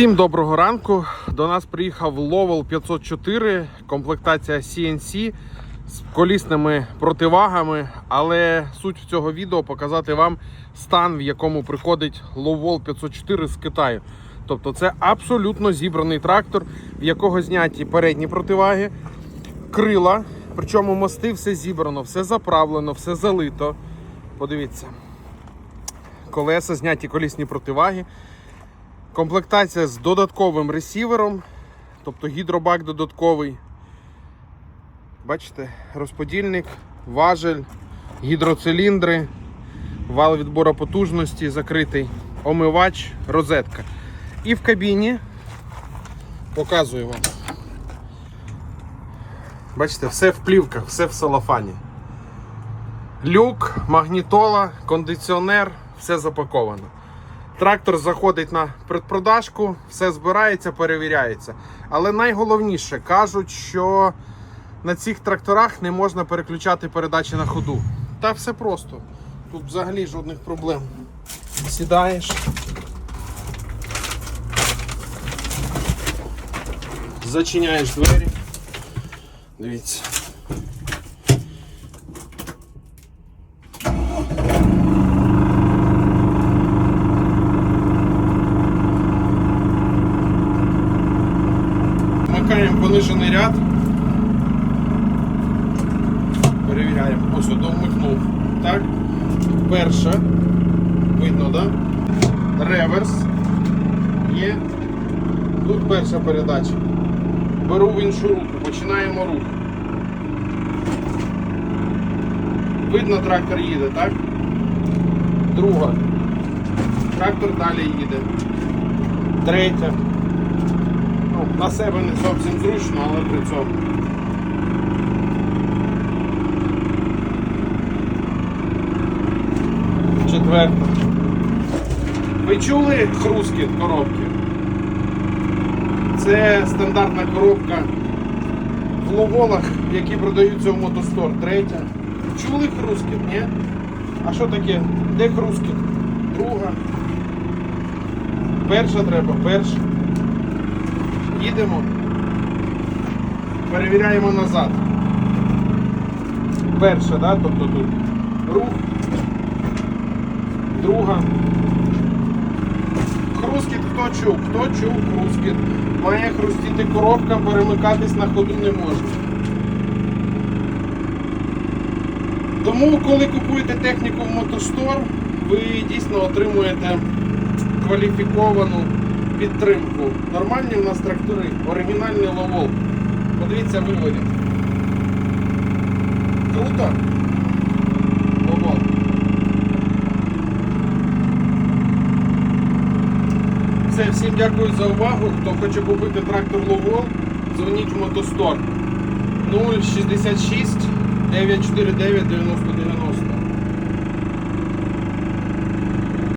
Всім доброго ранку. До нас приїхав Lowell 504, комплектація CNC з колісними противагами. Але суть цього відео показати вам стан, в якому приходить Lowell 504 з Китаю. Тобто це абсолютно зібраний трактор, в якого зняті передні противаги, крила. Причому мости все зібрано, все заправлено, все залито. Подивіться. Колеса зняті колісні противаги. Комплектація з додатковим ресівером, тобто гідробак додатковий. Бачите, розподільник, важель, гідроциліндри, вал відбору потужності закритий, омивач, розетка. І в кабіні показую вам. Бачите, все в плівках, все в салафані. Люк, магнітола, кондиціонер, все запаковано. Трактор заходить на предпродажку, все збирається, перевіряється. Але найголовніше кажуть, що на цих тракторах не можна переключати передачі на ходу. Та все просто. Тут взагалі жодних проблем. Сідаєш. Зачиняєш двері. Дивіться. Понижений ряд. Перевіряємо. Ось ото вмикнув. Так. Перша. Видно? Да? Реверс. Є. Тут перша передача. Беру в іншу руку. Починаємо рух. Видно, трактор їде, так? Друга. Трактор далі їде. Третя. Ну, на себе не зовсім зручно, але при цьому. Четверта. Ви чули хрускіт коробки? Це стандартна коробка в ловолах, які продаються в мотостор. Третя. Чули хрускіт, ні? А що таке? Де хрускіт? Друга. Перша треба, перша. Їдемо. Перевіряємо назад. Перша, да? тобто тут рух. Друга. Хрускіт хто чув? Хто чув хрускіт? Має хрустіти коробка, перемикатись на ходу не може. Тому, коли купуєте техніку в мотостор, ви дійсно отримуєте кваліфіковану підтримку. Нормальні в нас трактори, оригінальний ловол. Подивіться виводі. Круто? Ловол. Все, всім дякую за увагу. Хто хоче купити трактор Ловол, дзвоніть в мотостор 066 949 9090.